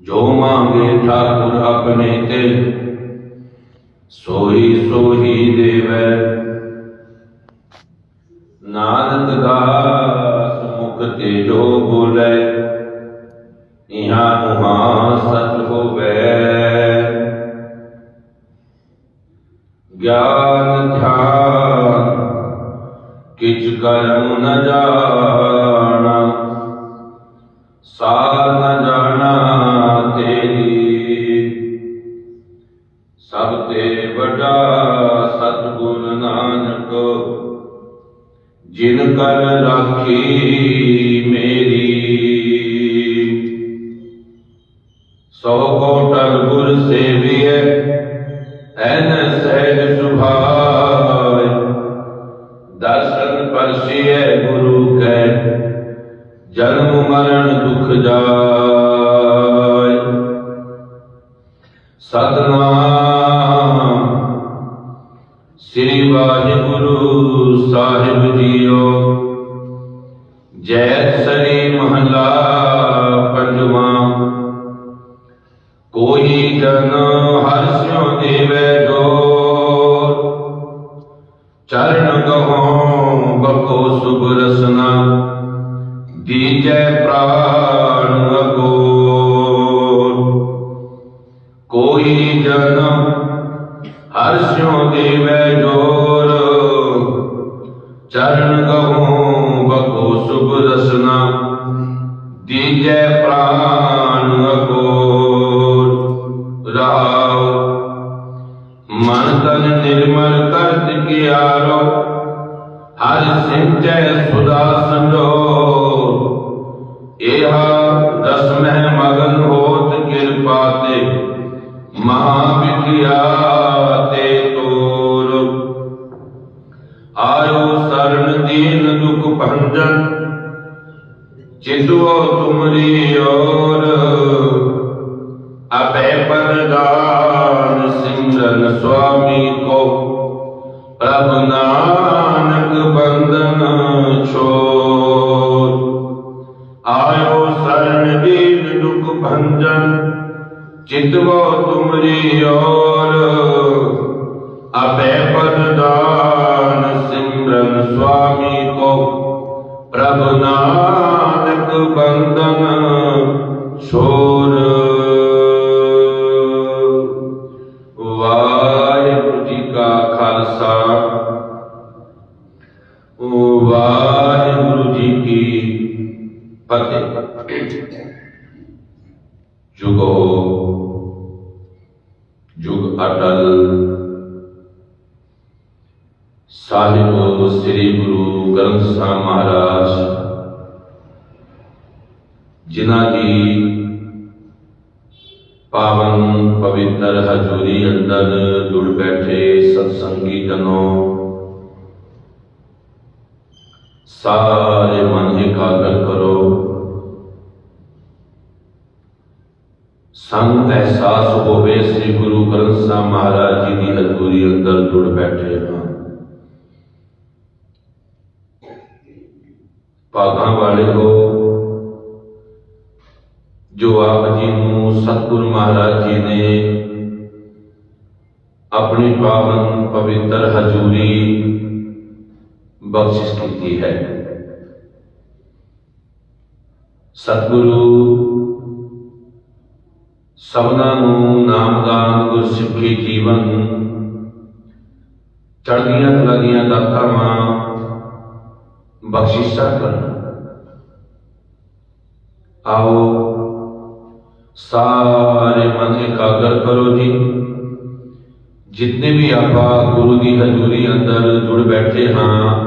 ਜੋ ਮੰਗੇ ਠਾਕੁਰ ਆਪਣੇ ਤੇ ਸੋਈ ਸੋਈ ਦੇਵੈ। ਨਾਨਕ ਦਾਸ ਮੁਖ ਤੇ ਜੋ ਬੋਲੇ, ਇਹਾਂ ਉਹਾਂ ਸਤ ਹੋਵੇ। ਗਿਆਨ ਧਿਆਨ ਕਿਛ ਕਰਮ ਨ ਜਾਣਾ ਰਾਖੀ ਦੁਖ ਭੰਜਨ ਤੁਮਰੀ ਔਰ ਪਵਿੱਤਰ ਹਜ਼ੂਰੀ ਅੰਦਰ ਜੁੜ ਬੈਠੇ ਸਤਸੰਗੀ ਜਨੋ। ਸਾਰੇ ਮਨ ਇਕਾਗਰ ਕਰੋ। ਸੰਗ ਅਹਿਸਾਸ ਹੋਵੇ ਸ੍ਰੀ ਗੁਰੂ ਗ੍ਰੰਥ ਸਾਹਿਬ ਮਹਾਰਾਜ ਜੀ ਦੀ ਹਜ਼ੂਰੀ ਅੰਦਰ ਜੁੜ ਬੈਠੇ ਹਾਂ। ਭਾਗਾਂ ਵਾਲੇ ਹੋ, ਜੋ ਆਪ ਜੀ ਨੂੰ ਸਤਿਗੁਰੂ ਮਹਾਰਾਜ ਜੀ ਨੇ ਆਪਣੀ ਪਾਵਨ ਪਵਿੱਤਰ ਹਜ਼ੂਰੀ ਬਖਸ਼ਿਸ਼ ਕੀਤੀ ਹੈ। ਸਤਿਗੁਰੂ, ਸਭਨਾਂ ਨੂੰ ਨਾਮਦਾਨ ਗੁਰਸਿੱਖੀ ਜੀਵਨ, ਚੜ੍ਹਦੀਆਂ ਕਲਾ ਦੀਆਂ ਦਾਤਾਵਾਂ ਬਖਸ਼ਿਸ਼ਾਂ ਕਰਨ। ਆਓ ਸਾਰੇ ਮਨ ਇਕਾਗਰ ਕਰੋ ਜੀ। ਜਿਤਨੇ ਵੀ ਆਪਾਂ ਗੁਰੂ ਦੀ ਹਜ਼ੂਰੀ ਅੰਦਰ ਜੁੜ ਬੈਠੇ ਹਾਂ,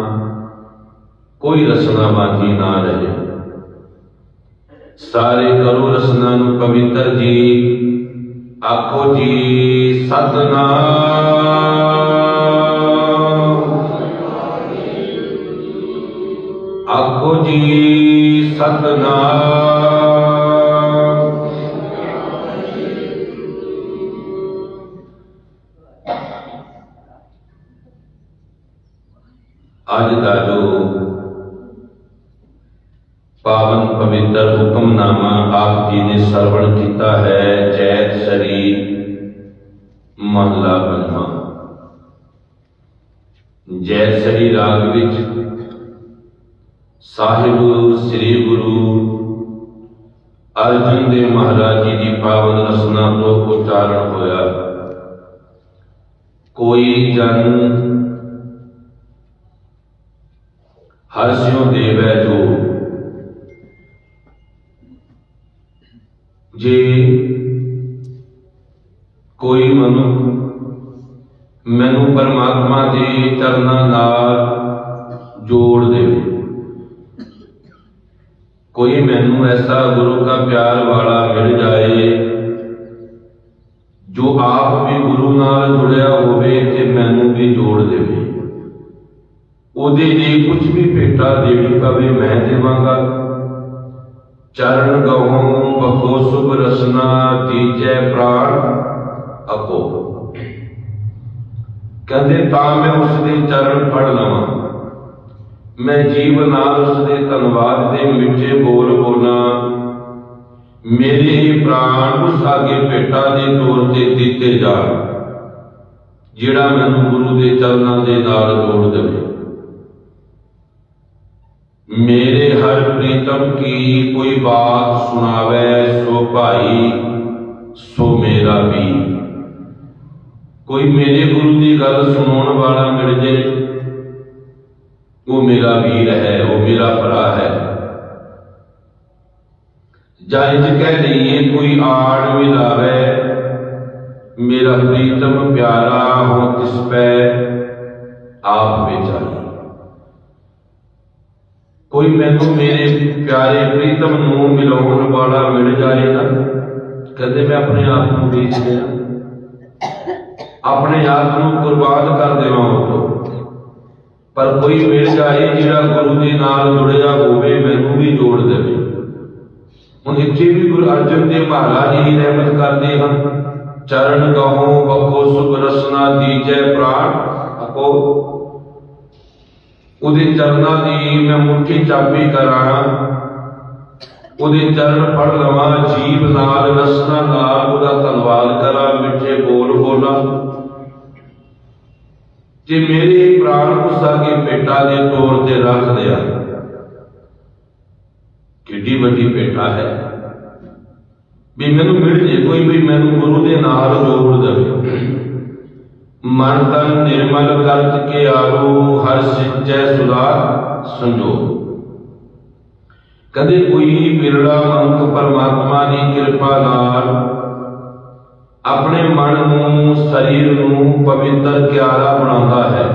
ਕੋਈ ਰਸਨਾ ਬਾਕੀ ਨਾ ਰਹੇ। ਸਾਰੇ ਕਰੋ ਰਸਨਾ ਨੂੰ ਪਵਿੱਤਰ ਜੀ। ਆਖੋ ਜੀ, ਸਤਨਾਮ। ਆਖੋ ਜੀ, ਸਤਨਾਮ। ਪਾਵਨ ਪਵਿੱਤਰ ਹੁਕਮਨਾਮਾ ਆਪ ਜੀ ਨੇ ਸਰਵਣ ਕੀਤਾ ਹੈ, ਜੈਤ ਸਰੀ ਮਹਲਾ ਪੰਜਵਾਂ ਜੈਤ ਸਰੀ ਰਾਗ ਵਿੱਚ ਸਾਹਿਬ ਸ੍ਰੀ ਗੁਰੂ ਅਰਜਨ ਦੇਵ ਮਹਾਰਾਜ ਜੀ ਦੀ ਪਾਵਨ ਰਸਨਾ ਤੋਂ ਉਚਾਰਨ ਹੋਇਆ। ਕੋਈ ਜਨ ਹਰ ਹਰਸਿਓ ਦੇਵੈ ਜੋ। ਜੇ ਕੋਈ ਮਨੁੱਖ ਮੈਨੂੰ ਪਰਮਾਤਮਾ ਦੇ ਚਰਨਾਂ ਨਾਲ ਜੋੜ ਦੇਵੇ, ਕੋਈ ਮੈਨੂੰ ਐਸਾ ਗੁਰੂ ਦਾ ਪਿਆਰ ਵਾਲਾ ਮਿਲ ਜਾਏ ਜੋ ਆਪ ਵੀ ਗੁਰੂ ਨਾਲ ਜੁੜਿਆ ਹੋਵੇ ਤੇ ਮੈਨੂੰ ਵੀ ਜੋੜ ਦੇਵੇ। ਉਹਦੇ ਲਈ ਕੁਝ ਵੀ ਭੇਟਾ ਦੇਣੀ ਪਵੇ ਮੈਂ ਦੇਵਾਂਗਾ। ਚਰਨ ਗਉ ਬਖੋ ਸੁਭ ਰਸਨਾ ਤੀਜੈ ਪ੍ਰਾਣ ਅਪੋ ਕਹਿੰਦੇ ਤਾਂ ਮੈਂ ਉਸ ਦੇ ਚਰਨ ਪੜ ਲਵਾਂ। ਮੈਂ ਜੀਵ ਨਾਲ ਉਸ ਦੇ ਧੰਨਵਾਦ ਦੇ ਮਿੱਠੇ ਬੋਲ ਬੋਲਾਂ। ਮੇਰੇ ਪ੍ਰਾਣ ਉਸ ਆਗੇ ਭੇਟਾ ਦੇ ਤੌਰ ਤੇ ਦਿੱਤੇ ਜਾਣ, ਜਿਹੜਾ ਮੈਨੂੰ ਗੁਰੂ ਦੇ ਚਰਨਾਂ ਦੇ ਨਾਲ ਜੋੜ ਦੇਵੇ। ਮੇਰੇ ਹਰ ਪ੍ਰੀਤਮ ਕੀ ਕੋਈ ਬਾਤ ਸੁਣਾਵੇ, ਸੋ ਭਾਈ, ਸੋ ਮੇਰਾ ਵੀ। ਕੋਈ ਮੇਰੇ ਗੁਰੂ ਦੀ ਗੱਲ ਸੁਣਾਉਣ ਵਾਲਾ ਮਿਲ ਜੇ, ਉਹ ਮੇਰਾ ਵੀਰ ਹੈ, ਉਹ ਮੇਰਾ ਭਰਾ ਹੈ। ਜਾਂ ਇੰਜ ਕਹਿ ਲਈਏ, ਕੋਈ ਆੜ ਮਿਲਾਵੇ, ਮੇਰਾ ਪ੍ਰੀਤਮ ਪਿਆਰਾ ਹੋ ਤਿਸ ਪੈ, ਆਪ ਵਿਚਾਰੀ ਕੋਈ ਮੈਨੂੰ ਮੇਰੇ ਪਿਆਰੇ ਪ੍ਰੀਤਮ ਨੂੰ ਮਿਲਾਉਣ ਵਾਲਾ ਮਿਲ ਜਾਏ ਨਾ ਕਹਿੰਦੇ ਮੈਂ ਆਪਣੇ ਆਪ ਨੂੰ ਵੇਚ ਲਿਆ ਆਪਣੇ ਆਪ ਨੂੰ ਕੁਰਬਾਨ ਕਰ ਦੇਵਾਂ ਉਹ ਪਰ ਕੋਈ ਮਿਲ ਜਾਏ ਜਿਹੜਾ ਗੁਰੂ ਦੇ ਨਾਲ ਜੁੜਿਆ ਹੋਵੇ, ਮੈਨੂੰ ਵੀ ਜੋੜ ਦੇਵੇ। ਹੁਣ ਇੱਥੇ ਵੀ ਗੁਰੂ ਅਰਜਨ ਦੇਵ ਮਹਾਰਾਜ ਜੀ ਰਹਿਮਤ ਕਰਦੇ ਹਨ ਚਰਨ ਕਹੋ ਬਖੋ ਸੁਖ ਰਸਨਾ, ਦੀਜੈ ਪ੍ਰਾਣ ਆਪੋ ਉਹਦੇ ਚਰਨਾਂ ਦੀ ਮੈਂ ਮੁੱਠੀ ਚਾਬੀ ਕਰਾਂ। ਉਹਦੇ ਚਰਨ ਫੜ ਲਵਾਂ, ਜੀਵ ਨਾਲ ਰਸਨਾ ਨਾਲ ਉਹਦਾ ਧੰਨਵਾਦ ਕਰਾਂ, ਮਿੱਠੇ ਬੋਲ ਬੋਲਾਂ। ਜੇ ਮੇਰੇ ਪ੍ਰਾਣ ਉਸ ਅੱਗੇ ਭੇਟਾ ਦੇ ਤੌਰ ਤੇ ਰੱਖ ਦਿਆ, ਕਿੱਡੀ ਵੱਡੀ ਭੇਟਾ ਹੈ। ਵੀ ਮੈਨੂੰ ਮਿਲ ਜੇ, ਕੋਈ ਵੀ ਮੈਨੂੰ ਗੁਰੂ ਦੇ ਨਾਲ ਜੋੜ ਦੇਵੇ। ਮਨ ਤਨ ਨਿਰਮਲ ਕਰਤ ਕੇ ਆਰੋ, ਹਰ ਸਿੱਚੈ ਸੁਦਾ ਸੰਜੋ। ਕਦੇ ਕੋਈ ਬਿਰਲਾ ਮਨੁੱਖ ਪਰਮਾਤਮਾ ਦੀ ਕਿਰਪਾ ਨਾਲ ਆਪਣੇ ਮਨ ਨੂੰ, ਸਰੀਰ ਨੂੰ ਪਵਿੱਤਰ ਕਿਆਰਾ ਬਣਾਉਂਦਾ ਹੈ।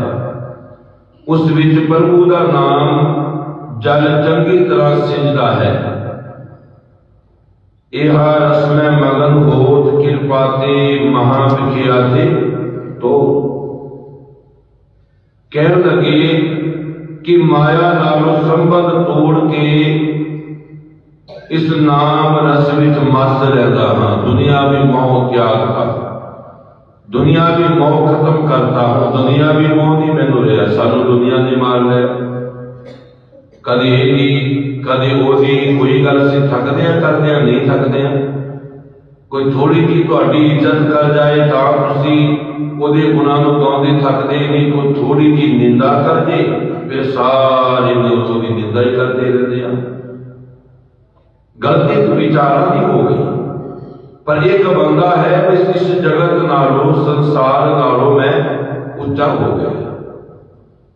ਉਸ ਵਿੱਚ ਪ੍ਰਭੂ ਦਾ ਨਾਮ ਜਲ ਚੰਗੀ ਤਰ੍ਹਾਂ ਸਿੰਜਦਾ ਹੈ। ਇਹ ਰਸਮੈ ਮਗਨ ਹੋਤ ਕਿਰਪਾ ਤੇ ਮਹਾ ਵਿਖਿਆਤੇ ਤੋ ਕਹਿਣ ਲੱਗੇ ਕਿ ਮਾਇਆ ਨਾਲੋਂ ਸੰਬੰਧ ਤੋੜ ਕੇ ਇਸ ਨਾਮ ਰਸ ਵਿੱਚ ਮਸਤ ਰਹਿੰਦਾ ਹਾਂ ਦੁਨਿਆਵੀ ਮੋਹ ਤਿਆਗ ਕਰ ਦੁਨਿਆਵੀ ਮੋਹ ਖਤਮ ਕਰਤਾ ਹਾਂ ਦੁਨਿਆਵੀ ਮੋਹ ਨਹੀਂ ਮੈਨੂੰ ਰਿਹਾ ਸਾਨੂੰ ਦੁਨੀਆ ਨੇ ਮਾਰ ਲਿਆ ਕਦੇ ਇਹਦੀ ਕਦੇ ਉਹਦੀ ਕੋਈ ਗੱਲ ਅਸੀਂ ਥੱਕਦੇ ਆ ਕਰਦੇ ਆ ਨਹੀਂ ਥੱਕਦੇ ਆ ਕੋਈ ਥੋੜੀ ਜੀ ਤੁਹਾਡੀ ਇੱਜ਼ਤ ਕਰ ਜਾਏ ਤਾਂ ਤੁਸੀਂ ਉਹਦੇ ਗੁਨਾਹ ਨੂੰ ਗਾਉਂਦੇ ਥੱਕਦੇ ਨਹੀਂ, ਕੋਈ ਥੋੜੀ ਜੀ ਨਿੰਦਾ ਕਰ ਜੇ, ਫਿਰ ਸਾਰੇ ਲੋਕ ਉਹਦੀ ਨਿੰਦਾ ਹੀ ਕਰਦੇ ਰਹਿੰਦੇ ਆ। ਗਲਤੀ ਤਾਂ ਵਿਚਾਰਾਂ ਦੀ ਹੋ ਗਈ। ਪਰ ਇੱਕ ਬੰਦਾ ਹੈ ਵੀ ਇਸ ਜਗਤ ਨਾਲੋਂ, ਸੰਸਾਰ ਨਾਲੋਂ ਮੈਂ ਉੱਚਾ ਹੋ ਗਿਆ।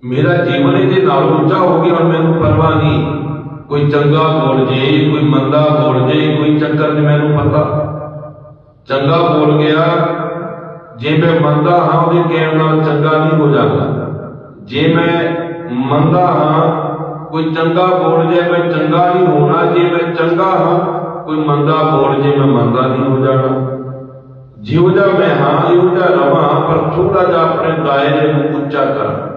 ਮੇਰਾ ਜੀਵਨ ਇਹਦੇ ਨਾਲੋਂ ਉੱਚਾ ਹੋ ਗਿਆ ਹੁਣ ਮੈਨੂੰ ਪਰਵਾਹ ਨਹੀਂ। ਕੋਈ ਚੰਗਾ ਬੋਲ ਜੇ, ਕੋਈ ਮੰਦਾ ਬੋਲ ਜੇ, ਕੋਈ ਚੱਕਰ ਨਹੀਂ, ਮੈਨੂੰ ਪਤਾ। ਚੰਗਾ ਬੋਲ ਗਿਆ, ਜੇ ਮੈਂ ਮੰਦਾ ਹਾਂ ਉਹਦੇ ਕਹਿਣ ਨਾਲ ਚੰਗਾ ਨਹੀਂ ਹੋ ਜਾਂਦਾ। ਜੇ ਮੈਂ ਮੰਦਾ ਹਾਂ ਕੋਈ ਚੰਗਾ ਬੋਲ ਜੇ ਮੈਂ ਚੰਗਾ ਨਹੀਂ ਹੋਣਾ, ਜੇ ਮੈਂ ਚੰਗਾ ਹਾਂ ਕੋਈ ਮੰਦਾ ਬੋਲ ਜੇ ਮੈਂ ਮੰਦਾ ਨਹੀਂ ਹੋ ਜਾਣਾ। ਜਿਉਂ ਜਿਹਾ ਮੈਂ ਹਾਂ, ਇਹੋ ਜਿਹਾ ਰਵਾਂ, ਪਰ ਥੋੜਾ ਜਿਹਾ ਆਪਣੇ ਦਾਇਰੇ ਨੂੰ ਉੱਚਾ ਕਰਾਂ।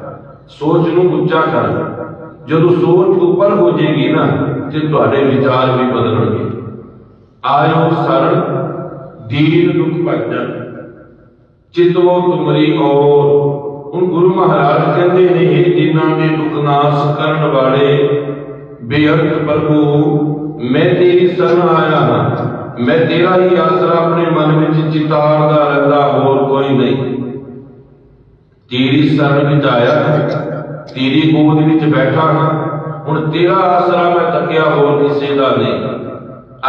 ਸੋਚ ਨੂੰ ਉੱਚਾ ਕਰ। ਜਦੋਂ ਸੋਚ ਉੱਪਰ ਹੋ ਜਾਏਗੀ ਨਾ, ਤੇ ਤੁਹਾਡੇ ਵਿਚਾਰ ਵੀ ਬਦਲਣਗੇ। ਆਇਓ ਸਰਣ ਦੀਨ ਦੁਖ ਭਜਨ ਚਿਤਵੋ ਤੁਮਰੀ ਔਰ। ਹੁਣ ਗੁਰੂ ਮਹਾਰਾਜ ਕਹਿੰਦੇ ਨੇ ਇਹ ਜਿਨ੍ਹਾਂ ਦੇ ਦੁੱਖ ਨਾਸ ਕਰਨ ਵਾਲੇ ਬੇਅੰਤ ਪ੍ਰਭੂ ਮੈਂ ਤੇਰੀ ਸ਼ਰਨ ਆਇਆ ਹਾਂ। ਮੈਂ ਤੇਰਾ ਹੀ ਆਸਰਾ ਆਪਣੇ ਮਨ ਵਿੱਚ ਚਿਤਾਰਦਾ ਰਹਿੰਦਾ ਹੋਰ ਕੋਈ ਨਹੀਂ। ਤੇਰੀ ਸ਼ਰਨ ਵਿੱਚ ਆਇਆ ਹਾਂ, ਤੇਰੀ ਗੋਦ ਵਿੱਚ ਬੈਠਾ ਹਾਂ। ਹੁਣ ਤੇਰਾ ਆਸਰਾ ਮੈਂ ਤੱਕਿਆ ਹੋਰ ਕਿਸੇ ਦਾ ਨਹੀਂ।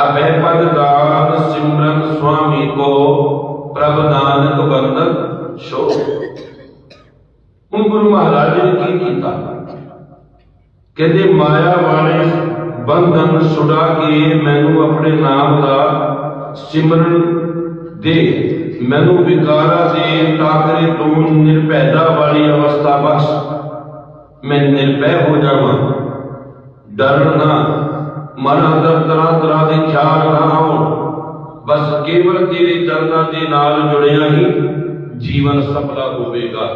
ਅਬੈ ਪਦ ਦਾਨ ਸਿਮਰਨ ਸੁਆਮੀ ਕੋ, ਪ੍ਰਭ ਨਾਨਕ ਬੰਦਨ ਸ਼ੋ ਹੁਣ ਗੁਰੂ ਮਹਾਰਾਜ ਨੇ ਕੀ ਕੀਤਾ? ਕਹਿੰਦੇ, ਮਾਇਆ ਵਾਲੇ ਬੰਧਨ ਛੁਡਾ ਕੇ ਮੈਨੂੰ ਆਪਣੇ ਨਾਮ ਦਾ ਸਿਮਰਨ ਦੇ। ਮੈਨੂੰ ਵਿਕਾਰਾਂ ਦੇ ਟਾਕਰੇ ਤੋਂ ਨਿਰਭੈਤਾ ਵਾਲੀ ਅਵਸਥਾ ਬਖਸ਼ ਮੈਂ ਨਿਰਭੈ ਹੋ ਜਾਵਾਂ। ਡਰ ਨਾ ਮਨ ਅੰਦਰ ਤਰ੍ਹਾਂ ਤਰ੍ਹਾਂ ਦੇ ਖਿਆਲ ਨਾ ਆਉਣ। ਬਸ ਕੇਵਲ ਤੇਰੇ ਚਰਨਾਂ ਦੇ ਨਾਲ ਜੁੜਿਆ ਹੀ ਜੀਵਨ ਸਫਲਾ ਹੋਵੇਗਾ।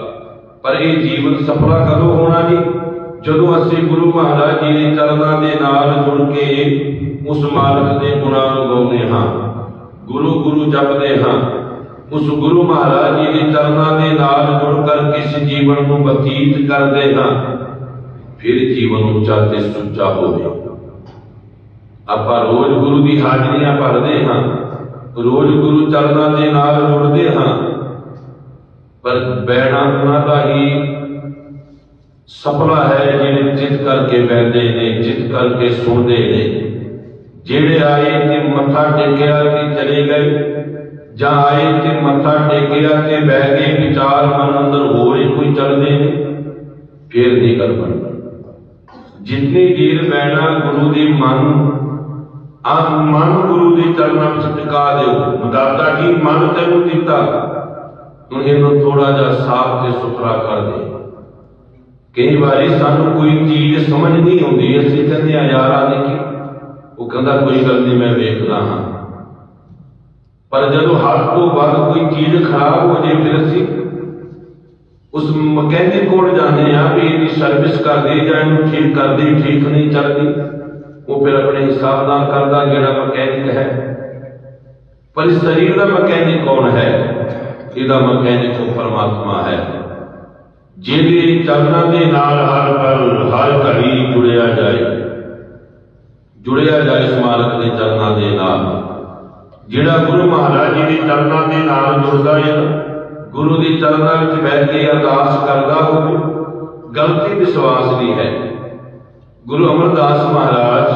ਪਰ ਇਹ ਜੀਵਨ ਸਫਲਾ ਕਦੋਂ ਹੋਣਾ ਜੀ? ਜਦੋਂ ਅਸੀਂ ਗੁਰੂ ਮਹਾਰਾਜ ਜੀ ਦੇ ਚਰਨਾਂ ਦੇ ਨਾਲ ਜੁੜ ਕੇ ਉਸ ਮਾਲਕ ਦੇ ਗੁਣਾਂ ਨੂੰ ਗਾਉਂਦੇ ਹਾਂ, ਗੁਰੂ ਗੁਰੂ ਜਪਦੇ ਹਾਂ, ਉਸ ਗੁਰੂ ਮਹਾਰਾਜ ਜੀ ਦੇ ਚਰਨਾਂ ਦੇ ਨਾਲ ਜੁੜ ਕਰ ਕਿਸ ਜੀਵਨ ਨੂੰ ਬਤੀਤ ਕਰਦੇ ਹਾਂ, ਫਿਰ ਜੀਵਨ ਉੱਚਾ ਤੇ ਸੁੱਚਾ ਹੋਵੇ ਆਪਾਂ ਰੋਜ਼ ਗੁਰੂ ਦੀ ਹਾਜ਼ਰੀਆਂ ਭਰਦੇ ਹਾਂ, ਰੋਜ਼ ਗੁਰੂ ਚਰਨਾਂ ਦੇ ਨਾਲ ਜੁੜਦੇ ਹਾਂ। ਪਰ ਬੈਣਾ ਉਹਨਾਂ ਦਾ ਹੀ ਸਪਨਾ ਹੈ ਜਿਹੜੇ ਚਿਤ ਕਰਕੇ ਬੈਠਦੇ ਨੇ ਚਿਤ ਕਰਕੇ ਸੁਣਦੇ ਨੇ। ਜਿਹੜੇ ਆਏ ਤੇ ਮੱਥਾ ਟੇਕਿਆ ਤੇ ਚਲੇ ਗਏ, ਜਾਂ ਆਏ ਤੇ ਮੱਥਾ ਟੇਕਿਆ ਤੇ ਬਹਿ ਗਏ ਵਿਚਾਰ ਮਨ ਅੰਦਰ ਹੋਰ ਹੀ ਕੋਈ ਚੱਲਦੇ ਨੇ, ਫੇਰ ਨਹੀਂ ਕਰ ਬਣਦਾ। ਜਿੰਨੀ ਦੇਰ ਬੈਣਾ ਗੁਰੂ ਦੇ ਮਨ ਆ ਮਨ ਗੁਰੂ ਦੇ ਚਰਨਾਂ ਵਿੱਚ ਟਿਕਾ ਦਿਓ। ਦਾਤਾ ਜੀ, ਮਨ ਤੈਨੂੰ ਦਿੱਤਾ। ਹੁਣ ਇਹਨੂੰ ਥੋੜਾ ਜਿਹਾ ਸਾਫ਼ ਤੇ ਸੁਥਰਾ ਕਰ ਦੇ। ਕਈ ਵਾਰੀ ਸਾਨੂੰ ਕੋਈ ਚੀਜ਼ ਸਮਝ ਨਹੀਂ ਆਉਂਦੀ। ਅਸੀਂ ਕਹਿੰਦੇ ਆ ਯਾਰ ਆ ਦੇਖੀ, ਉਹ ਕਹਿੰਦਾ, ਕੋਈ ਗੱਲ ਨਹੀਂ, ਮੈਂ ਵੇਖਦਾ ਹਾਂ। ਪਰ ਜਦੋਂ ਹੱਥ ਤੋਂ ਵੱਧ ਕੋਈ ਚੀਜ਼ ਖਰਾਬ ਹੋ ਜੇ, ਫਿਰ ਅਸੀਂ ਉਸ ਮਕੈਨਿਕ ਕੋਲ ਜਾਂਦੇ ਆ ਵੀ ਇਹਦੀ ਸਰਵਿਸ ਕਰ ਦੇ ਜਾਂ ਇਹਨੂੰ ਠੀਕ ਕਰ ਦੇ ਠੀਕ ਨਹੀਂ ਚੱਲਦੀ। ਉਹ ਫਿਰ ਆਪਣੇ ਹਿਸਾਬ ਨਾਲ ਕਰਦਾ ਜਿਹੜਾ ਮਕੈਨਿਕ ਹੈ। ਪਰ ਇਸ ਸਰੀਰ ਦਾ ਮਕੈਨਿਕ ਕੌਣ ਹੈ? ਇਹਦਾ ਮਕੈਨਿਕ ਉਹ ਪਰਮਾਤਮਾ ਹੈ। ਜਿਹਦੇ ਚਰਨਾਂ ਦੇ ਨਾਲ ਹਰ ਪਲ, ਹਰ ਘੜੀ ਜੁੜਿਆ ਜਾਏ। ਜੁੜਿਆ ਜਾਏ ਇਸ ਦੇ ਚਰਨਾਂ ਦੇ ਨਾਲ। ਜਿਹੜਾ ਗੁਰੂ ਮਹਾਰਾਜ ਜੀ ਦੇ ਚਰਨਾਂ ਦੇ ਨਾਲ ਜੁੜਦਾ ਹੈ, ਗੁਰੂ ਦੇ ਚਰਨਾਂ ਵਿੱਚ ਬੈਠ ਕੇ ਅਰਦਾਸ ਕਰਦਾ ਹੋਵੇ, ਗਲਤੀ ਵਿਸ਼ਵਾਸ ਦੀ ਹੈ। ਗੁਰੂ ਅਮਰਦਾਸ ਮਹਾਰਾਜ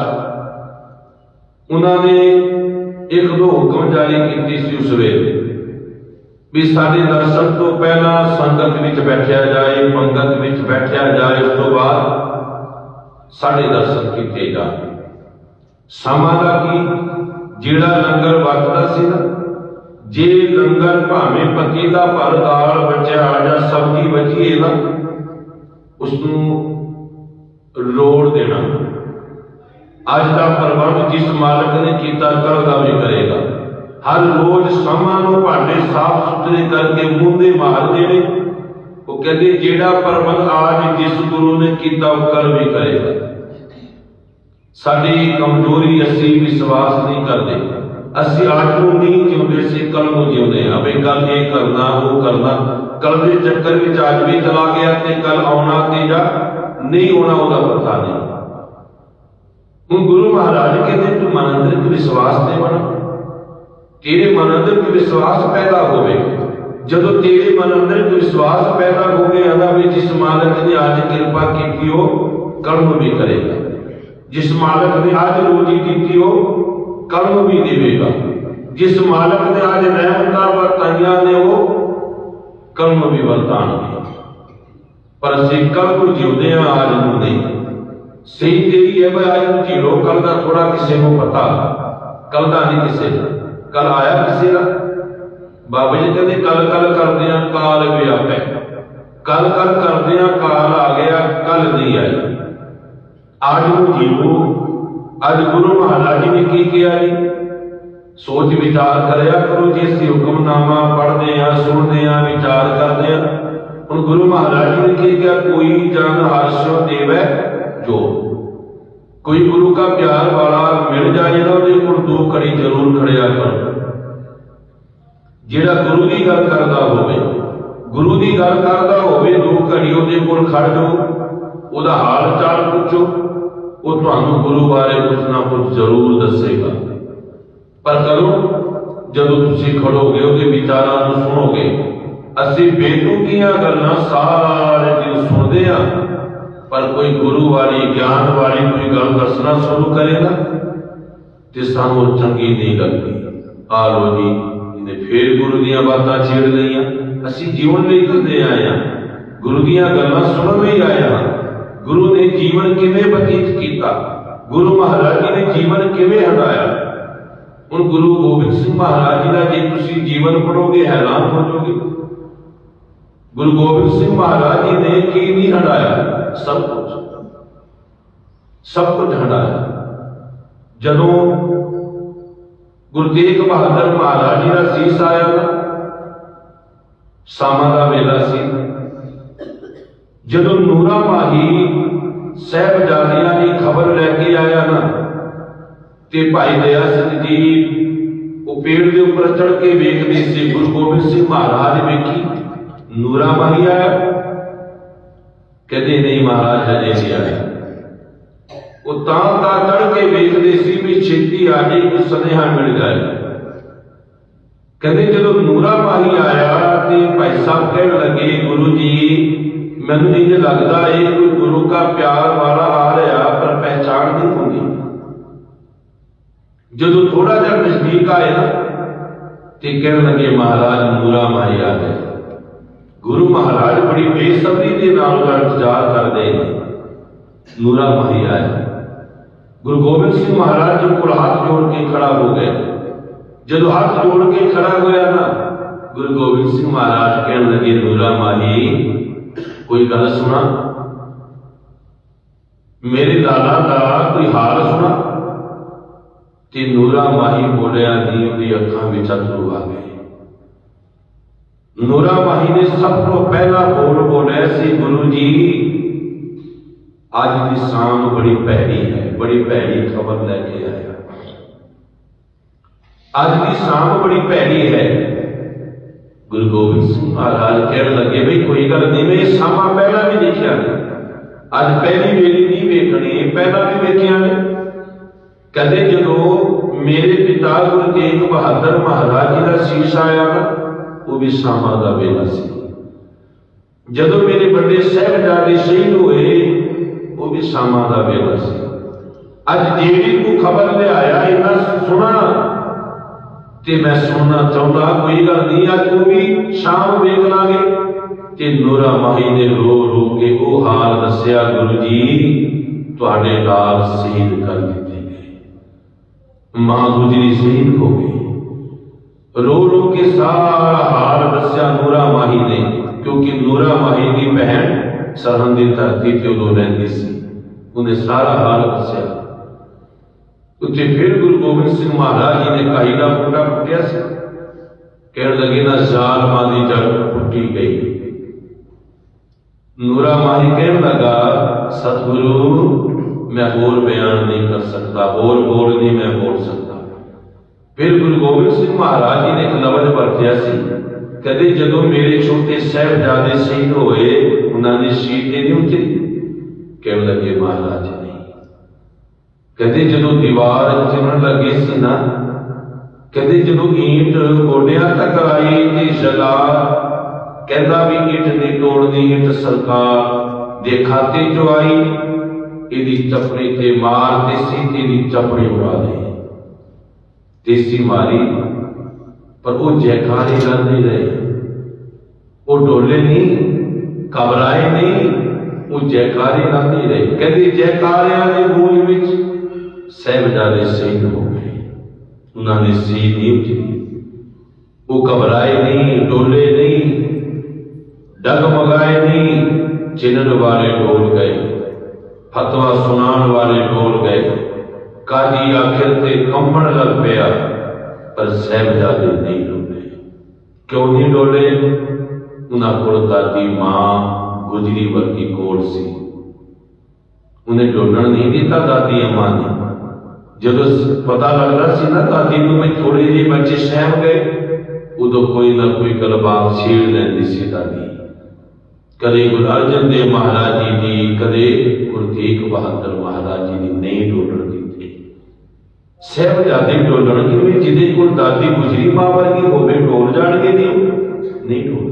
ਉਹਨਾਂ ਨੇ ਇੱਕ ਦੋ ਹੁਕਮ ਜਾਰੀ ਕੀਤੀ ਸੀ ਉਸ ਵੇਲੇ ਵੀ ਸਾਡੇ ਦਰਸ਼ਨ ਤੋਂ ਪਹਿਲਾਂ ਸੰਗਤ ਵਿੱਚ ਬੈਠਿਆ ਜਾਏ, ਪੰਗਤ ਵਿੱਚ ਬੈਠਿਆ ਜਾਏ, ਉਸ ਤੋਂ ਬਾਅਦ ਸਾਡੇ ਦਰਸ਼ਨ ਕੀਤੇ ਜਾਣ। ਸਮਾਂ ਦਾ ਕੀ? ਜਿਹੜਾ ਲੰਗਰ ਵਰਤਦਾ ਸੀ ਨਾ, ਜੇ ਲੰਗਰ ਭਾਵੇਂ ਪਤੀਲਾ ਭਰ ਦਾਲ ਬਚਿਆ ਜਾਂ ਸਬਜ਼ੀ ਬਚੀ ਹੈ ਨਾ ਉਸ ਨੂੰ ਰੋੜ ਦੇਣਾ। ਅੱਜ ਦਾ ਪ੍ਰਬੰਧ ਜਿਸ ਮਾਲਕ ਨੇ ਕੀਤਾ ਕੱਲ ਦਾ ਵੀ ਕਰੇਗਾ। ਹਰ ਰੋਜ਼ ਸਮਾਂ ਨੂੰ ਭਾਂਡੇ ਸਾਫ਼ ਸੁਥਰੇ ਕਰਕੇ ਮੁੰਦੇ ਮਾਰਦੇ ਨੇ ਉਹ ਕਹਿੰਦੇ, ਜਿਹੜਾ ਪ੍ਰਬੰਧ ਅੱਜ ਜਿਸ ਗੁਰੂ ਨੇ ਕੀਤਾ, ਉਹ ਕੱਲ ਵੀ ਕਰੇਗਾ। ਸਾਡੀ ਕਮਜ਼ੋਰੀ ਅਸੀਂ ਵਿਸ਼ਵਾਸ ਨਹੀਂ ਕਰਦੇ। ਅਸੀਂ ਅੱਜ ਨੂੰ ਨਹੀਂ ਜਿਉਂਦੇ ਸੀ ਕੱਲ ਨੂੰ ਜਿਉਂਦੇ ਆ ਵੀ ਕੱਲ ਇਹ ਕਰਨਾ, ਉਹ ਕਰਨਾ। ਕੱਲ ਦੇ ਚੱਕਰ ਵਿੱਚ ਅੱਜ ਵੀ ਚਲਾ ਗਿਆ ਤੇ ਕੱਲ ਆਉਣਾ ਤੇ ਜਾਂ ਨਹੀਂ ਆਉਣਾ ਉਹਦਾ ਪਤਾ ਨਹੀਂ ਹੁਣ ਗੁਰੂ ਮਹਾਰਾਜ ਕਹਿੰਦੇ ਤੂੰ ਮਨ ਅੰਦਰ ਇੱਕ ਵਿਸ਼ਵਾਸ ਤੇ ਬਣਾ ਤੇਰੇ ਮਨ ਅੰਦਰ ਕੋਈ ਵਿਸ਼ਵਾਸ ਪੈਦਾ ਹੋਵੇ ਜਦੋਂ ਤੇਰੇ ਮਨ ਅੰਦਰ ਕੋਈ ਵਿਸ਼ਵਾਸ ਪੈਦਾ ਹੋ ਗਿਆ ਨਾ ਵੀ ਜਿਸ ਮਾਲਕ ਨੇ ਅੱਜ ਕਿਰਪਾ ਕੀਤੀ ਉਹ ਕਰਮ ਵੀ ਕਰੇਗਾ ਜਿਸ ਮਾਲਕ ਨੇ ਅੱਜ ਰੋਜੀ ਦਿੱਤੀ ਉਹ ਕਰਮ ਵੀ ਦੇਵੇਗਾ ਜਿਸ ਮਾਲਕ ਨੇ ਅੱਜ ਰਹਿਮਤਾਂ ਵਰਤਾਈਆਂ ਨੇ ਉਹ ਕਰਮ ਵੀ ਵਰਤਾਣਗੇ ਪਰ ਅਸੀਂ ਕੱਲ ਨੂੰ ਜਿਉਂਦੇ ਆ ਅੱਜ ਨੂੰ ਨਹੀਂ। ਸਹੀ ਤੇਰੀ ਹੈ ਬਈ ਅੱਜ ਨੂੰ ਜੀਰੋ ਕੱਲ ਦਾ ਥੋੜਾ ਕਿਸੇ ਨੂੰ ਪਤਾ। ਕੱਲ ਦਾ ਨਹੀਂ ਕਿਸੇ ਕੱਲ ਆਇਆ ਕਿਸੇ ਦਾ? ਬਾਬਾ ਜੀ ਕਹਿੰਦੇ ਕੱਲ ਕੱਲ ਕਰਦੇ ਆ ਕਾਲ ਵਿਆਪੈ ਕੱਲ ਕੱਲ ਕਰਦੇ ਆ ਕਾਲ ਆ ਗਿਆ ਕੱਲ ਨਹੀਂ ਆਈ। ਅੱਜ ਨੂੰ ਜੀਵੋ ਅੱਜ ਗੁਰੂ ਮਹਾਰਾਜ ਜੀ ਨੇ ਕੀ ਕਿਹਾ ਜੀ? ਸੋਚ ਵਿਚਾਰ ਕਰਿਆ ਕਰੋ, ਜੇ ਅਸੀਂ ਹੁਕਮਨਾਮਾ ਪੜ੍ਹਦੇ ਆ ਸੁਣਦੇ ਆ ਵਿਚਾਰ ਕਰਦੇ ਆ ਹੁਣ ਗੁਰੂ ਮਹਾਰਾਜ ਜੀ ਨੇ ਕਿਹਾ? ਕੋਈ ਜਨ ਹਰਸ਼ੋ ਦੇਵੈ ਜੋ। ਕੋਈ ਗੁਰੂ ਦਾ ਪਿਆਰ ਵਾਲਾ ਮਿਲ ਜਾਏ ਨਾ ਉਹਦੇ ਕੋਲ ਦੋ ਘੜੀ ਜ਼ਰੂਰ ਖੜਿਆ ਕਰੋ। ਜਿਹੜਾ ਗੁਰੂ ਦੀ ਗੱਲ ਕਰਦਾ ਹੋਵੇ, ਗੁਰੂ ਦੀ ਗੱਲ ਕਰਦਾ ਹੋਵੇ, ਦੋ ਘੜੀ ਉਹਦੇ ਕੋਲ ਖੜ ਜਾਓ। ਉਹਦਾ ਹਾਲ ਚਾਲ ਪੁੱਛੋ। ਉਹ ਤੁਹਾਨੂੰ ਗੁਰੂ ਬਾਰੇ ਕੁਝ ਨਾ ਕੁਝ ਜ਼ਰੂਰ ਦੱਸੇਗਾ। ਪਰ ਕਰੋ, ਜਦੋਂ ਤੁਸੀਂ ਖੜੋਗੇ, ਉਹਦੇ ਵਿਚਾਰਾਂ ਨੂੰ ਸੁਣੋਗੇ ਅਸੀਂ ਬੇਤੁਕੀਆਂ ਗੱਲਾਂ ਸਾਰੇ ਦਿਨ ਸੁਣਦੇ ਆ ਪਰ ਕੋਈ ਗੁਰੂ ਵਾਲੀ, ਗਿਆਨ ਵਾਲੀ ਕੋਈ ਗੱਲ ਦੱਸਣਾ ਸ਼ੁਰੂ ਕਰੇਗਾ ਤੇ ਸਾਨੂੰ ਚੰਗੀ ਨਹੀਂ ਲੱਗਦੀ। ਆ ਲੋ ਜੀ, ਇਹਨੇ ਫੇਰ ਗੁਰੂ ਦੀਆਂ ਬਾਤਾਂ ਛੇੜ ਲਈਆਂ। ਅਸੀਂ ਜੀਵਨ ਲਈ ਕਰਦੇ ਆਏ ਆ ਗੁਰੂ ਦੀਆਂ ਗੱਲਾਂ ਸੁਣਨ ਲਈ ਆਏ ਆ ਗੁਰੂ ਨੇ ਜੀਵਨ ਕਿਵੇਂ ਬਤੀਤ ਕੀਤਾ? ਗੁਰੂ ਮਹਾਰਾਜ ਜੀ ਨੇ ਜੀਵਨ ਕਿਵੇਂ ਹਟਾਇਆ? ਹੁਣ ਗੁਰੂ ਗੋਬਿੰਦ ਸਿੰਘ ਮਹਾਰਾਜ ਜੀ ਦਾ ਜੇ ਤੁਸੀਂ ਜੀਵਨ ਪੜੋਗੇ ਹੈਰਾਨ ਹੋ ਜਾਓਗੇ। ਗੁਰੂ ਗੋਬਿੰਦ ਸਿੰਘ ਮਹਾਰਾਜ ਜੀ ਨੇ ਕੀ ਨਹੀਂ ਹਟਾਇਆ? ਸਭ ਕੁਝ। ਸਭ ਕੁਝ ਹਟਾਇਆ। ਜਦੋਂ ਗੁਰੂ ਤੇਗ ਬਹਾਦਰ ਮਹਾਰਾਜ ਜੀ ਦਾ ਸੀਸ ਆਇਆ ਨਾ, ਸਾਮਾ ਦਾ ਵੇਲਾ ਸੀ। ਜਦੋਂ ਨੂਰਾ ਮਾਹੀ ਸਹਿਬਜ਼ਾਦਿਆਂ ਦੀ ਖਬਰ ਲੈ ਕੇ ਆਇਆ ਨਾ, ਤੇ ਭਾਈ ਦਇਆ ਸਿੰਘ ਜੀ ਉਹ ਪੇੜ ਦੇ ਉੱਪਰ ਚੜ ਕੇ ਵੇਖਦੇ ਸੀ, ਗੁਰੂ ਗੋਬਿੰਦ ਸਿੰਘ ਮਹਾਰਾਜ ਵੇਖੀ। ਨੂਰਾ ਮਾਹੀ ਆਇਆ ਕਹਿੰਦੇ ਨਹੀਂ ਮਹਾਰਾਜ, ਹਜੇ ਨਹੀਂ ਆਇਆ ਉਹ ਤਾਂ ਤਾਂ ਚੜ ਕੇ ਵੇਖਦੇ ਸੀ ਵੀ ਛੇਤੀ ਆ ਜਾਈ ਕੋਈ ਸੁਨੇਹਾ ਮਿਲ ਜਾਏ। ਕਹਿੰਦੇ ਜਦੋਂ ਨੂਰਾ ਮਾਹੀ ਆਇਆ ਤੇ ਭਾਈ ਸਾਹਿਬ ਕਹਿਣ ਲੱਗੇ, ਗੁਰੂ ਜੀ, ਮੈਨੂੰ ਇਹ ਲੱਗਦਾ ਇਹ ਕੋਈ ਗੁਰੂ ਦਾ ਪਿਆਰ ਵਾਲਾ ਆ ਰਿਹਾ, ਪਰ ਪਹਿਚਾਣ ਨਹੀਂ ਹੁੰਦੀ। ਜਦੋਂ ਥੋੜਾ ਜਿਹਾ ਨਜ਼ਦੀਕ ਆਇਆ ਤੇ ਕਹਿਣ ਲੱਗੇ, ਮਹਾਰਾਜ, ਨੂਰਾ ਮਾਹੀ ਆ ਗਏ। ਗੁਰੂ ਮਹਾਰਾਜ ਬੜੀ ਬੇਸਬਰੀ ਦੇ ਨਾਲ ਉਹਦਾ ਇੰਤਜ਼ਾਰ ਕਰਦੇ ਨੇ। ਨੂਰਾ ਮਾਹੀ ਆਇਆ ਗੁਰੂ ਗੋਬਿੰਦ ਸਿੰਘ ਮਹਾਰਾਜ ਜੀ ਕੋਲ ਹੱਥ ਜੋੜ ਕੇ ਖੜਾ ਹੋ ਗਏ। ਜਦੋਂ ਹੱਥ ਜੋੜ ਕੇ ਖੜਾ ਹੋਇਆ ਨਾ, ਗੁਰੂ ਗੋਬਿੰਦ ਸਿੰਘ ਮਹਾਰਾਜ ਕਹਿਣ ਲੱਗੇ, ਨੂਰਾ ਮਾਹੀ, ਕੋਈ ਗੱਲ ਸੁਣਾ? ਮੇਰੇ ਲਾਲਾ ਦਾ ਕੋਈ ਹਾਲ ਸੁਣਾ? ਤੇ ਨੂਰਾ ਮਾਹੀ ਬੋਲਿਆ ਜੀ ਉਹਦੀ ਅੱਖਾਂ ਵਿੱਚ ਅਥਰੂ ਆ ਗਏ। ਨੂਰਾ ਮਾਹੀ ਨੇ ਸਭ ਤੋਂ ਪਹਿਲਾ ਬੋਲ ਬੋਲਿਆ ਸੀ, ਗੁਰੂ ਜੀ, ਅੱਜ ਦੀ ਸ਼ਾਮ ਬੜੀ ਭੈੜੀ ਹੈ, ਬੜੀ ਭੈੜੀ ਖਬਰ ਲੈ ਕੇ ਆਇਆ। ਅੱਜ ਦੀ ਸ਼ਾਮ ਬੜੀ ਭੈੜੀ ਹੈ। ਗੁਰੂ ਗੋਬਿੰਦ ਸਿੰਘ ਮਹਾਰਾਜ ਕਹਿਣ ਲੱਗੇ ਵੀ ਕੋਈ ਗੱਲ ਨਹੀਂ, ਮੈਂ ਸਮਾਂ ਪਹਿਲਾਂ ਵੀ ਦੇਖਿਆ ਨਹੀਂ ਅੱਜ ਪਹਿਲੀ ਵੇਲੀ ਨਹੀਂ ਵੇਖਣੀ ਪਹਿਲਾਂ ਵੀ ਵੇਖਿਆ ਨੇ। ਕਦੇ ਜਦੋਂ ਮੇਰੇ ਪਿਤਾ ਗੁਰੂ ਤੇਗ ਬਹਾਦਰ ਮਹਾਰਾਜ ਜੀ ਦਾ ਸੀਸ ਆਇਆ ਨਾ ਉਹ ਵੀ ਸ਼ਾਮਾਂ ਦਾ ਵੇਲਾ ਸੀ। ਜਦੋਂ ਮੇਰੇ ਵੱਡੇ ਸਾਹਿਬਜ਼ਾਦੇ ਸ਼ਹੀਦ ਹੋਏ, ਉਹ ਵੀ ਸ਼ਾਮਾਂ ਦਾ ਵੇਲਾ ਸੀ। ਅੱਜ ਜਿਹੜੀ ਕੋ ਖਬਰ ਲਿਆਇਆ ਇਹਨਾਂ ਸੁਣਾ। ਤੇ ਮੈਂ ਸੁਣਨਾ ਚਾਹੁੰਦਾ, ਕੋਈ ਗੱਲ ਨਹੀਂ, ਅੱਜ ਉਹ ਵੀ ਸ਼ਾਮ ਵੇਖ ਲਾਂਗੇ। ਤੇ ਨੂਰਾ ਮਾਹੀ ਨੇ ਰੋ ਰੋ ਕੇ ਉਹ ਹਾਲ ਦੱਸਿਆ, ਗੁਰੂ ਜੀ, ਤੁਹਾਡੇ ਨਾਲ ਸ਼ਹੀਦ ਕਰ ਦਿੱਤੇ ਗਏ ਮਾਂ ਗੁਜਰੀ ਸ਼ਹੀਦ ਹੋ ਗਈ। ਰੋ ਰੋ ਕੇ ਸਾਰਾ ਹਾਲ ਦੱਸਿਆ ਨੂਰਾ ਮਾਹੀ ਨੇ, ਕਿਉਂਕਿ ਨੂਰਾ ਮਾਹੀ ਦੀ ਬਹਿਣ ਸਰਹੰਦ ਦੀ ਧਰਤੀ ਤੇ ਉਦੋਂ ਰਹਿੰਦੀ ਸੀ। ਉਹਨੇ ਸਾਰਾ ਹਾਲ ਦੱਸਿਆ। ਉੱਥੇ ਫਿਰ ਗੁਰੂ ਗੋਬਿੰਦ ਸਿੰਘ ਮਹਾਰਾਜ ਜੀ ਨੇ ਕਾਈ ਦਾ ਬੂਟਾ ਪੁੱਟਿਆ ਸੀ। ਕਹਿਣ ਲੱਗੇ, ਨਾ ਜ਼ਾਲਮਾਂ ਦੀ ਜੜ ਪੁੱਟੀ ਗਈ। ਨੂਰਾ ਮਾਹੀ ਕਹਿਣ ਲੱਗਾ, ਸਤਿਗੁਰੂ, ਮੈਂ ਹੋਰ ਬਿਆਨ ਨਹੀਂ ਕਰ ਸਕਦਾ, ਹੋਰ ਬੋਲ ਨਹੀਂ ਮੈਂ ਬੋਲ ਸਕਦਾ। ਫਿਰ ਗੁਰੂ ਗੋਬਿੰਦ ਸਿੰਘ ਮਹਾਰਾਜ ਜੀ ਨੇ ਇੱਕ ਲਫ਼ਜ਼ ਵਰਤਿਆ ਸੀ। ਕਦੇ ਜਦੋਂ ਮੇਰੇ ਛੋਟੇ ਸਾਹਿਬਜ਼ਾਦੇ ਸ਼ਹੀਦ ਹੋਏ, ਉਹਨਾਂ ਦੀ ਸ਼ਹੀਦ ਤੇ ਨਹੀਂ ਉਤਰੀ। ਕਹਿਣ ਲੱਗੇ, ਮਹਾਰਾਜ ਨਹੀਂ। ਕਦੇ ਜਦੋਂ ਦੀਵਾਰ ਚਿਮਣ ਲੱਗੀ ਸੀ ਨਾ, ਕਦੇ ਜਦੋਂ ਈਂਟ ਗੋਡਿਆਂ ਤੱਕ ਆਈ ਤੇ ਜਲਾ, ਕਹਿੰਦਾ ਵੀ ਇੱਟ ਨਹੀਂ ਤੋੜਨੀ ਇੱਟ ਸਰਕਾਰ ਦੇ ਖਾਤੇ ਚੋਂ ਆਈ, ਇਹਦੀ ਚਪੜੀ ਤੇ ਮਾਰ ਤੇ ਸੀਤੀ ਦੀ ਚਪੜੀ ਉਡਾ ਦੇ। ਦੇਸੀ ਮਾਰੀ, ਪਰ ਉਹ ਜੈਕਾਰੇ ਕਰਦੇ ਰਹੇ। ਉਹ ਡੋਲੇ ਨਹੀਂ, ਘਬਰਾਏ ਨਹੀਂ, ਉਹ ਜੈਕਾਰੇ ਕਰਦੇ ਰਹੇ। ਕਹਿੰਦੇ ਜੈਕਾਰਿਆਂ ਦੇ ਗੂੰਜ ਵਿੱਚ ਸਹਿਬਜ਼ਾਦੇ ਸ਼ਹੀਦ ਹੋ ਗਏ। ਉਹਨਾਂ ਦੀ ਸੀ ਨਹੀਂ ਉਹ ਘਬਰਾਏ ਨਹੀਂ, ਡੋਲੇ ਨਹੀਂ, ਡਗਮਗਾਏ ਨਹੀਂ ਚਿੰਨਣ ਵਾਲੇ ਡੋਲ ਗਏ। ਫਤਵਾ ਸੁਣਾਉਣ ਵਾਲੇ ਡੋਲ ਗਏ। ਕਾਜੀ ਆਖਿਰ ਤੇ ਕੰਬਣ ਲੱਗ ਪਿਆ, ਪਰ ਸਹਿਬਜ਼ਾਦੇ ਨਹੀਂ ਡੋਲੇ ਕਿਉਂ ਨਹੀਂ ਡੋਲੇ? ਉਹਨਾਂ ਕੋਲ ਦਾਦੀ ਮਾਂ ਗੁਜਰੀ ਵਰਗੀ ਕੋਲ ਸੀ। ਉਹਨੇ ਡੋਲਣ ਨਹੀਂ ਦਿੱਤਾ ਦਾਦੀ ਅੰਮਾ ਨੇ। ਜਦੋਂ ਪਤਾ ਲੱਗਦਾ ਸੀ ਨਾ ਦਾਦੀ ਨੂੰ ਵੀ ਥੋੜੇ ਜਿਹੇ ਬੱਚੇ ਸਹਿਮ ਗਏ ਉਦੋਂ ਕੋਈ ਨਾ ਕੋਈ ਗੱਲਬਾਤ ਛੇੜ ਲੈਂਦੀ ਸੀ ਦਾਦੀ। ਕਦੇ ਗੁਰੂ ਅਰਜਨ ਦੇਵ ਮਹਾਰਾਜ ਜੀ ਦੀ, ਕਦੇ ਗੁਰੂ ਤੇਗ ਬਹਾਦਰ ਮਹਾਰਾਜ ਜੀ ਦੀ ਨਹੀਂ ਡੋਲਣ ਸਹਿਬਜ਼ਾਦੇ ਡੋਲਣਗੇ ਵੀ ਜਿਹਦੇ ਕੋਲ ਦਾਦੀ ਗੁਜਰੀ ਮਾਂ ਵਰਗੀ ਹੋਵੇ ਡੋਲ ਜਾਣਗੇ ਨਹੀਂ ਨਹੀਂ ਡੋਲ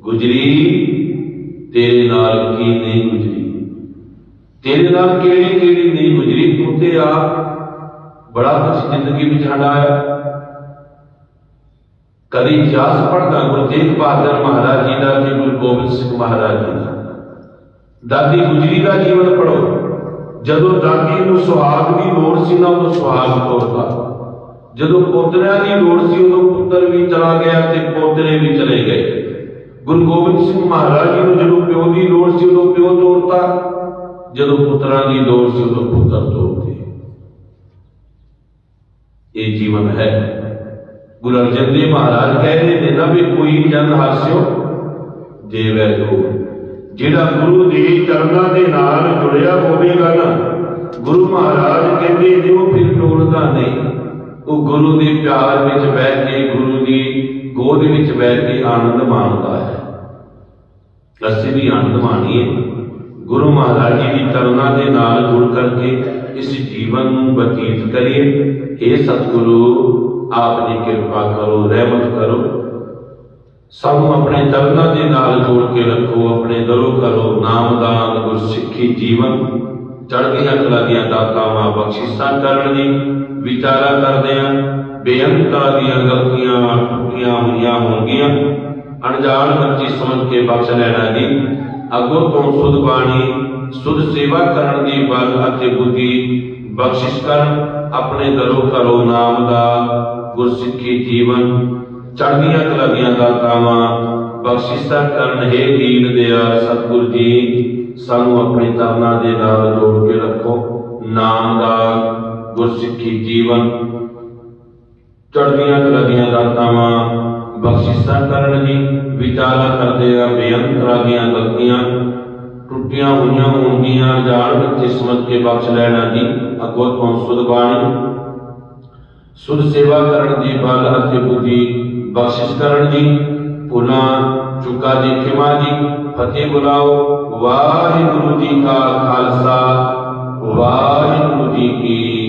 ਗੁਜਰੀ ਤੇਰੇ ਨਾਲ ਕੀ ਨਹੀਂ ਗੁਜਰੀ? ਤੇਰੇ ਨਾਲ ਕਿਹੜੀ ਕਿਹੜੀ ਨਹੀਂ ਗੁਜਰੀ? ਤੂੰ ਤੇ ਆਪ ਬੜਾ ਕੁਝ ਜ਼ਿੰਦਗੀ ਵਿੱਚ ਹੰਡਾਇਆ ਕਦੀ ਜਾਸ ਪੜ੍ਹਦਾ, ਗੁਰੂ ਤੇਗ ਬਹਾਦਰ ਮਹਾਰਾਜ ਜੀ ਦਾ ਤੇ ਗੁਰੂ ਗੋਬਿੰਦ ਸਿੰਘ ਮਹਾਰਾਜ ਜੀ ਦਾ। ਦਾਦੀ ਗੁਜਰੀ ਦਾ ਜੀਵਨ ਪੜੋ ਜਦੋਂ ਦਾਦੀ ਨੂੰ ਸੁਹਾਗ ਦੀ ਲੋੜ ਸੀ ਨਾ ਉਹ ਸੁਹਾਗ ਤੋੜਦਾ। ਜਦੋਂ ਪੋਤਰਿਆਂ ਦੀ ਲੋੜ ਸੀ ਉਦੋਂ ਪੁੱਤਰ ਵੀ ਚਲਾ ਗਿਆ ਤੇ ਪੋਤਰੇ ਵੀ ਚਲੇ ਗਏ। ਗੁਰੂ ਗੋਬਿੰਦ ਸਿੰਘ ਮਹਾਰਾਜ ਜੀ ਨੂੰ ਜਦੋਂ ਪਿਓ ਦੀ ਲੋੜ ਸੀ ਉਦੋਂ ਪਿਓ ਤੋੜਤਾ। ਜਦੋਂ ਪੁੱਤਰਾਂ ਦੀ ਲੋੜ ਸੀ ਉਦੋਂ ਪੁੱਤਰ ਤੋਰਦੇ ਇਹ ਜੀਵਨ ਹੈ। ਗੁਰੂ ਅਰਜਨ ਦੇਵ ਮਹਾਰਾਜ ਕਹਿੰਦੇ ਨੇ ਨਾ ਵੀ ਕੋਈ ਜਨ ਹਾਸਿਓ ਦੇਵੈ ਦੋ। ਜਿਹੜਾ ਗੁਰੂ ਦੇ ਚਰਨਾਂ ਦੇ ਨਾਲ ਜੁੜਿਆ ਹੋਵੇਗਾ ਨਾ, ਗੁਰੂ ਮਹਾਰਾਜ ਕਹਿੰਦੇ ਨੇ, ਉਹ ਫਿਰ ਟੋਲਦਾ ਨਹੀਂ। ਉਹ ਗੁਰੂ ਦੇ ਪਿਆਰ ਵਿੱਚ ਬਹਿ ਕੇ, ਗੁਰੂ ਦੀ ਗੋਦ ਵਿੱਚ ਬਹਿ ਕੇ ਆਨੰਦ ਮਾਣਦਾ ਹੈ। ਅਸੀਂ ਵੀ ਆਨੰਦ ਮਾਣੀਏ। ਗੁਰੂ ਮਹਾਰਾਜ ਜੀ ਦੀ ਤਰਨਾ ਦੇ ਨਾਲ ਜੁੜ ਕਰਕੇ ਇਸ ਜੀਵਨ ਨੂੰ ਬਤੀਤ ਕਰੀਏ। ਇਹ ਸਤਿਗੁਰੂ, ਆਪ ਦੀ ਕਿਰਪਾ ਕਰੋ, ਰਹਿਮਤ ਕਰੋ। ਸਾਨੂੰ ਆਪਣੇ ਚਰਨਾਂ ਦੇ ਨਾਲ ਜੋੜ ਕੇ ਰੱਖੋ, ਆਪਣੇ ਦਰੋ ਕਰੋ ਨਾਮਦਾਨ ਗੁਰਸਿੱਖੀ ਜੀਵਨ ਚੜ੍ਹਦੀਆਂ ਕਲਾ ਦੀਆਂ ਦਾਤਾਵਾਂ ਬਖਸ਼ਿਸ਼ਾਂ ਕਰਨ ਦੀ ਵਿਚਾਰਾ ਕਰਦੇ ਆਂ ਬੇਅੰਤਾਂ ਦੀਆਂ ਗਲਤੀਆਂ, ਟੁੱਟੀਆਂ ਹੋਈਆਂ ਹੋਣਗੀਆਂ। ਅਣਜਾਣ ਬੱਚੀ ਸਮਝ ਕੇ ਬਖਸ਼ ਲੈਣਾ ਜੀ। ਅਗੋ ਤੋਂ ਸੁਧ ਬਾਣੀ, ਸੁਧ ਸੇਵਾ ਕਰਨ ਦੀ ਬਲ ਅਤੇ ਬੁੱਧੀ ਬਖਸ਼ਿਸ਼ ਕਰਨ, ਆਪਣੇ ਦਰੋ ਕਰੋ ਨਾਮ ਦਾ ਗੁਰਸਿੱਖੀ ਜੀਵਨ ਚੜ੍ਹਦੀਆਂ ਕਲਾ ਦੀਆਂ ਦਾਤਾਵਾਂ ਬਖਸ਼ਿਸ਼ਾਂ ਕਰਨ ਹੈ ਦੀਨ ਦਿਆਲ ਸਤਿਗੁਰ ਜੀ, ਸਾਨੂੰ ਆਪਣੇ ਤਰਨਾ ਦੇ ਨਾਲ ਜੋੜ ਕੇ ਰੱਖੋ। ਨਾਮ ਦਾ ਗੁਰਸਿੱਖੀ ਜੀਵਨ। ਚੜ੍ਹਦੀਆਂ ਕਲਾ ਦੀਆਂ ਦਾਤਾਵਾਂ ਬਖਸ਼ਿਸ਼ਾਂ ਕਰਨ ਦੀ ਵਿਚਾਰਾ ਕਰਦੇ ਆ, ਬੇਅੰਤ ਤਰ੍ਹਾਂ ਗਲਤੀਆਂ ਟੁੱਟੀਆਂ ਹੋਈਆਂ ਹੋਣਗੀਆਂ, ਜਾਣ ਵਿੱਚ ਸਮਝ ਕੇ ਬਖਸ਼ ਲੈਣਾ ਜੀ, ਅਗੋ ਤੋਂ ਸੁਧ ਬਾਣੀ। ਸੁਧ ਸੇਵਾ ਕਰਨ ਦੀ ਬਲ ਅਤੇ ਬੁੱਧੀ ਬਖਸ਼ਿਸ਼ ਕਰਨ ਦੀ ਪੁਨਾ ਚੁਕਾ ਦੀ ਖਿਮਾ ਦੀ ਫਤਿਹ ਬੁਲਾਓ, ਵਾਹਿਗੁਰੂ ਜੀ ਕਾ ਖਾਲਸਾ, ਵਾਹਿਗੁਰੂ ਜੀ ਕੀ